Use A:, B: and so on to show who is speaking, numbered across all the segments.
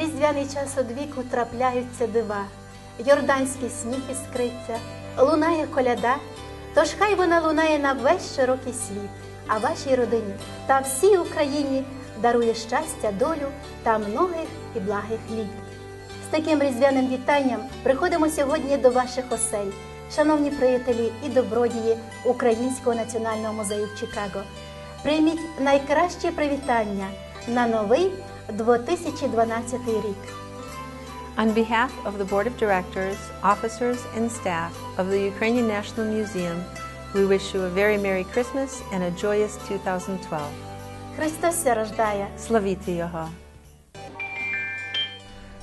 A: Різдвяний час одвіку трапляються дива, Йорданський сміх іскриться, лунає коляда, тож хай вона лунає на весь широкий світ, а вашій родині та всій Україні дарує щастя, долю та многих і благих літ. З таким різдвяним вітанням приходимо сьогодні до ваших осель, шановні приятелі і добродії Українського національного музею в Чикаго. Прийміть найкраще привітання на новий 2012 рік.
B: On behalf of the Board of Directors, officers, and staff of the Ukrainian National Museum, we wish you a very Merry Christmas and a joyous 2012.
A: Христос ся рождає!
B: Slavite Його!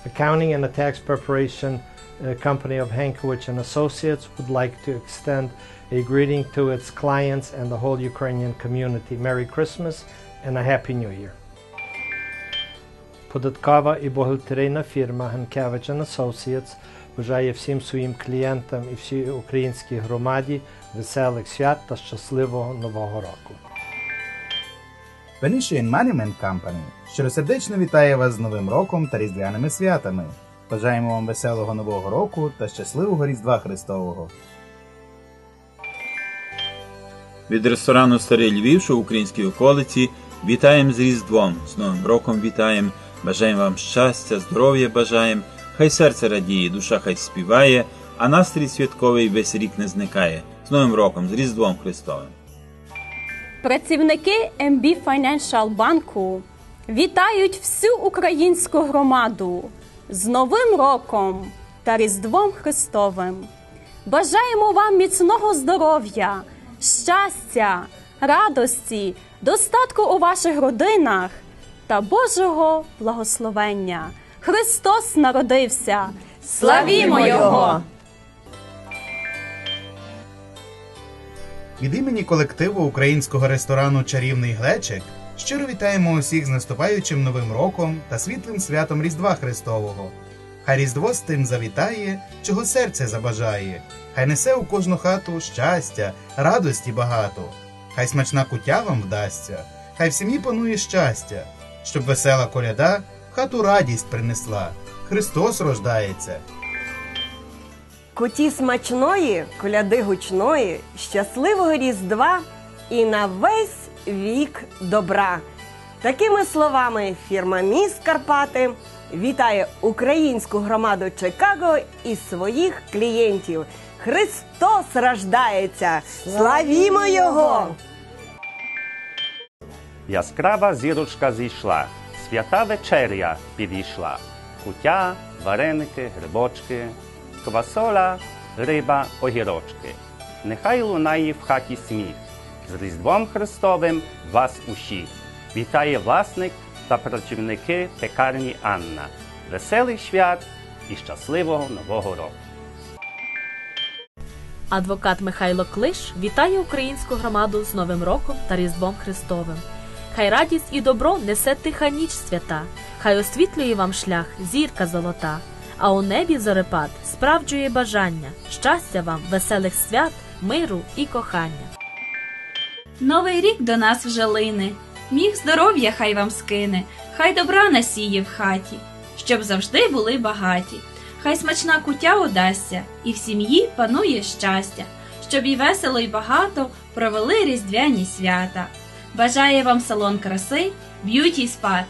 C: Accounting and a tax preparation uh, company of Hankovich and Associates would like to extend a greeting to its clients and the whole Ukrainian community. Merry Christmas and a Happy New Year. Податкова і бухгалтерійна фірма and Associates бажає всім своїм клієнтам і всій українській громаді веселих свят та щасливого нового року.
D: Venetian Monument Company щиросердечно вітає вас з Новим роком та Різдвяними святами. Бажаємо вам веселого Нового року та щасливого Різдва Христового.
E: Від ресторану Старий Львів, що в українській околиці, вітаємо з Різдвом, з Новим роком вітаємо, бажаємо вам щастя, здоров'я бажаємо, хай серце радіє, душа хай співає, а настрій святковий весь рік не зникає. З Новим роком, з Різдвом Христовим.
F: Працівники MB Financial банку вітають всю українську громаду з Новим роком та Різдвом Христовим. Бажаємо вам міцного здоров'я, щастя, радості, достатку у ваших родинах та Божого благословення. Христос народився! Славімо Його!
D: Від імені колективу українського ресторану Чарівний глечик щиро вітаємо усіх з наступаючим Новим роком та світлим святом Різдва Христового. Хай Різдво з тим завітає, чого серце забажає, хай несе у кожну хату щастя, радості багато, хай смачна куття вам вдасться, хай в сім'ї панує щастя, щоб весела коляда в хату радість принесла. Христос рождається.
G: Куті смачної, коляди гучної, щасливого Різдва і на весь вік добра. Такими словами фірма Міс Карпати вітає українську громаду Чикаго і своїх клієнтів. Христос рождається! Славімо Його!
H: Яскрава зірочка зійшла, свята вечеря підійшла. Кутя, вареники, грибочки, квасола, риба, огірочки. Нехай лунає в хаті сміх. З Різдвом Христовим вас усіх. Вітає власник та працівники пекарні Анна. Веселих свят і щасливого Нового року!
I: Адвокат Михайло Клиш вітає українську громаду з Новим роком та Різдвом Христовим. Хай радість і добро несе тиха ніч свята, хай освітлює вам шлях зірка золота, а у небі зорепад справджує бажання, щастя вам, веселих свят, миру і кохання.
J: Новий рік до нас вже лине, міг здоров'я хай вам скине, хай добра насіє в хаті, щоб завжди були багаті. Хай смачна куття удасться, і в сім'ї панує щастя, щоб і весело, і багато провели різдвяні свята. Бажає вам салон краси, б'юті спад.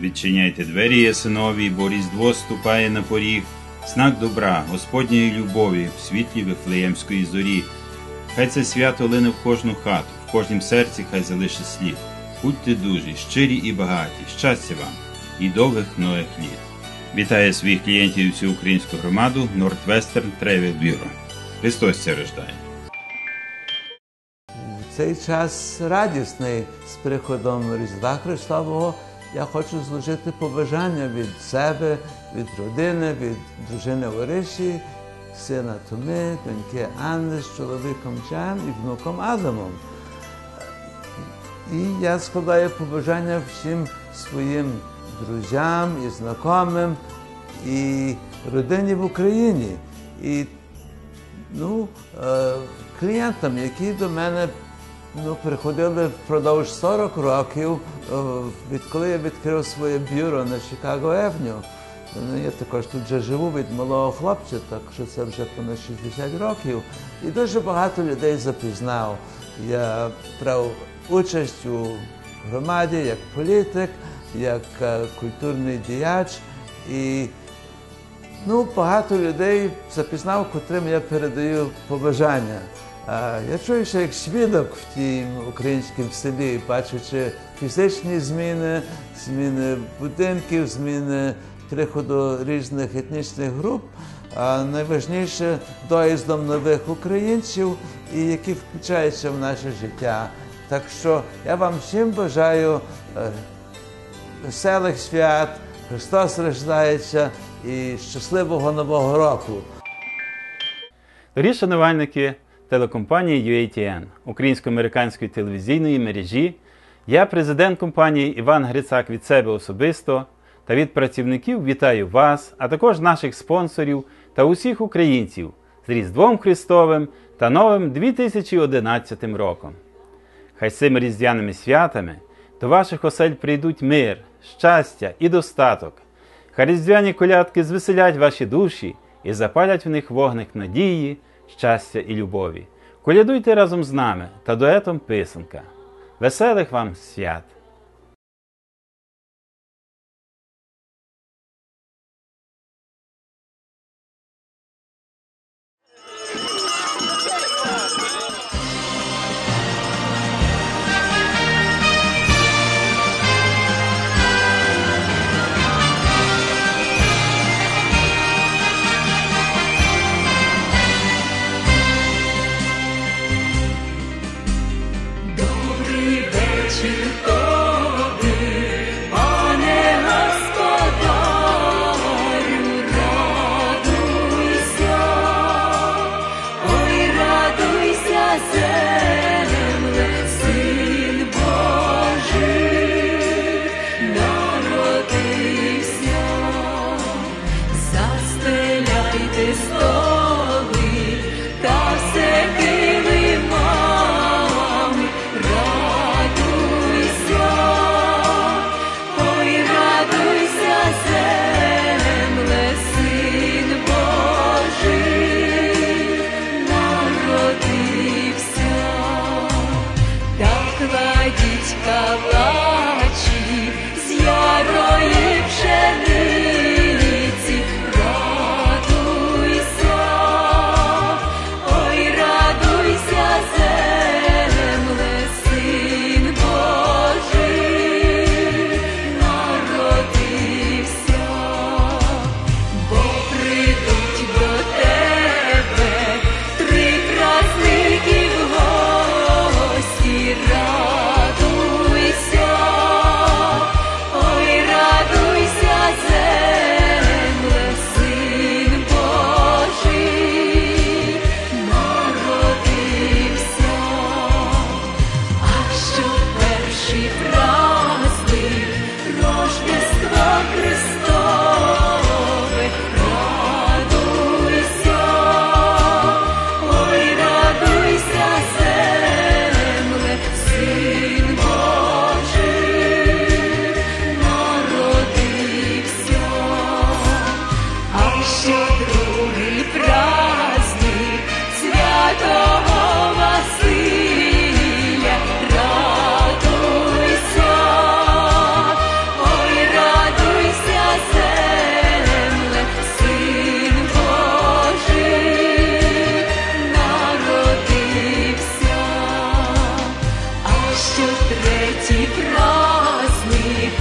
E: Відчиняйте двері ясинові, бо Різдво ступає на поріг, знак добра, Господньої любові в світлі Вифлеємської зорі. Хай це свято лине в кожну хату, в кожнім серці хай залише слід. Будьте дужі, щирі і багаті, щастя вам і довгих многих літ. Вітає своїх клієнтів всю українську громаду Northwestern Travel Bureau. Христос це рождає.
K: Цей час радісний з приходом Різдва Христового. Я хочу зложити побажання від себе, від родини, від дружини Ориші, сина Томи, доньки Анни з чоловіком Джем і внуком Адамом. І я складаю побажання всім своїм друзям і знайомим, і родині в Україні, і ну, е, клієнтам, які до мене ну, приходили впродовж 40 років, е, відколи я відкрив своє бюро на Чикаго Евню. Ну, Я також тут вже живу від малого хлопця, так що це вже понад 60 років. І дуже багато людей запізнав. Я брав участь у громаді як політик, як е, культурний діяч. І ну, багато людей запізнав, котрим я передаю побажання. Я чую, що як свідок в тім українському селі, бачачи фізичні зміни, зміни будинків, зміни приходу різних етнічних груп, а найважніше доїздом нових українців, і які включаються в наше життя. Так що я вам всім бажаю е, веселих свят, Христос рождається і щасливого Нового року.
L: Дорогі шанувальники телекомпанії UATN, українсько-американської телевізійної мережі, я, президент компанії Іван Грицак від себе особисто та від працівників вітаю вас, а також наших спонсорів та усіх українців з Різдвом Христовим та новим 2011 роком. Хай цими різдвяними святами до ваших осель прийдуть мир, щастя і достаток. Хай різдвяні колядки звеселять ваші душі і запалять в них вогник надії, щастя і любові. Колядуйте разом з нами та дуетом писанка. Веселих вам свят!
M: Що третій праздник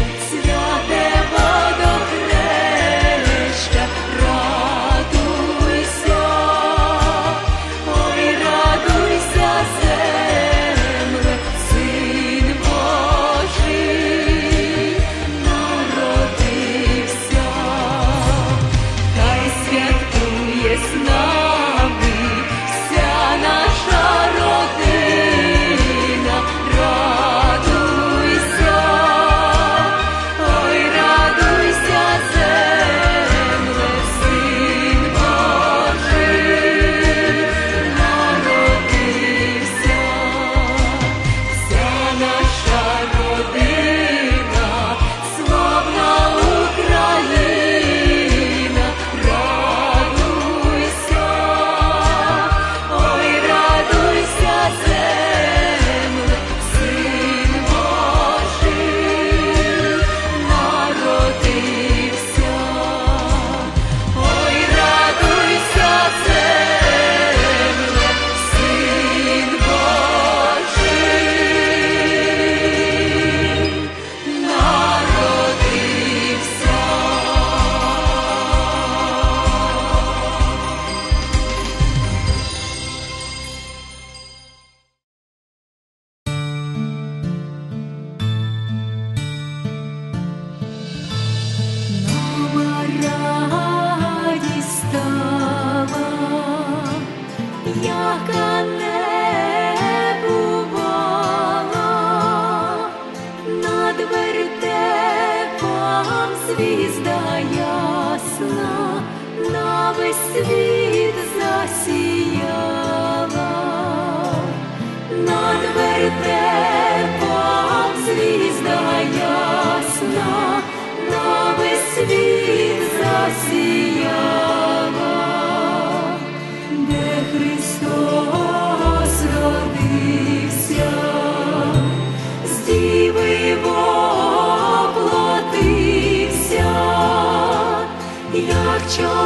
L: як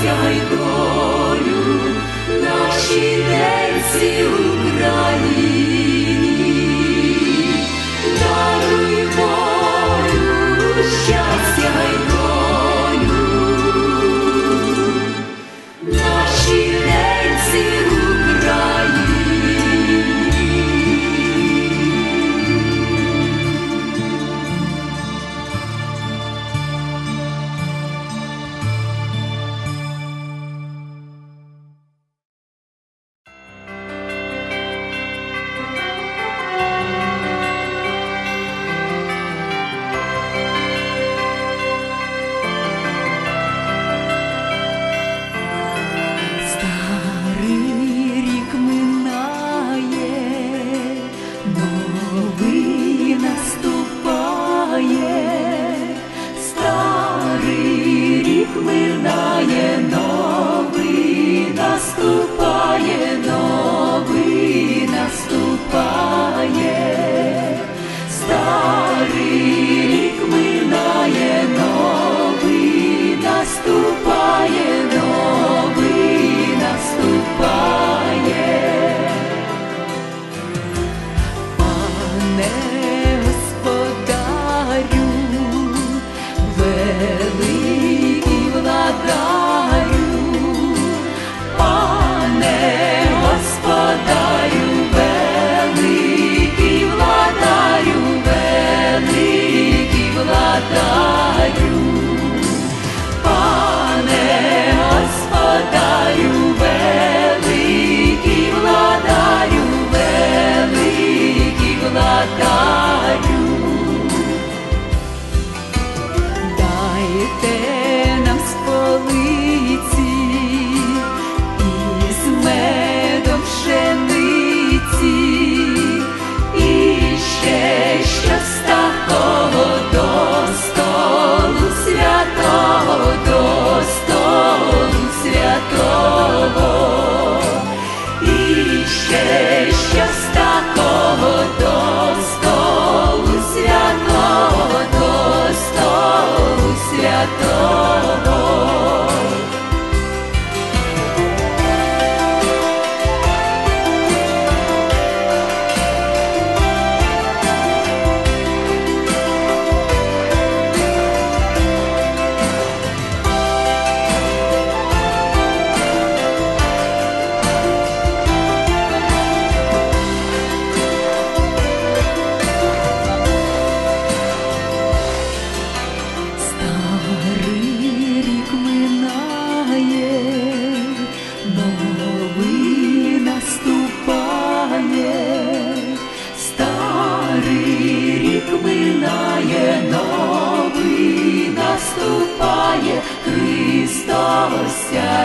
L: щастя й долю нашій ненці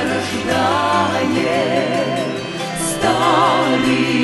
L: рождає, старий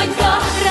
N: my God.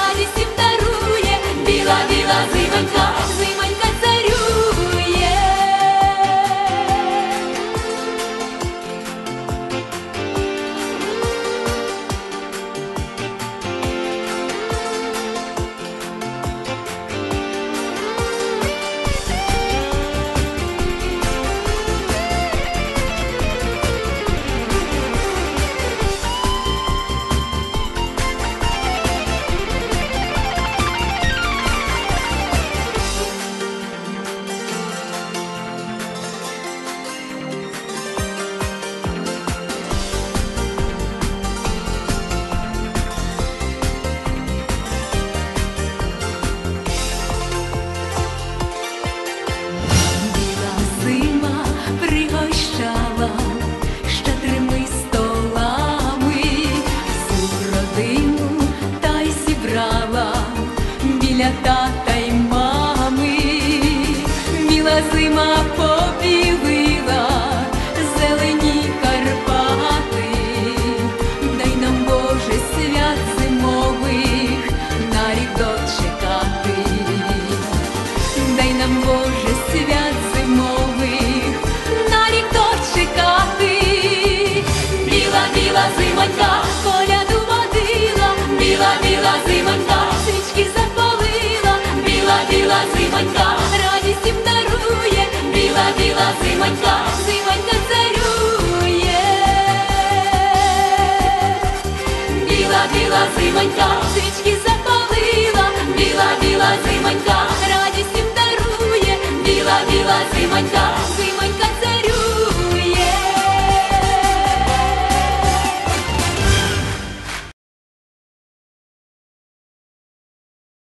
N: Золота зимонька, зимонька царює,
L: біла, біла зимонька, свічки запалила, біла, біла зимонька, радість їм дарує, біла, біла зимонька.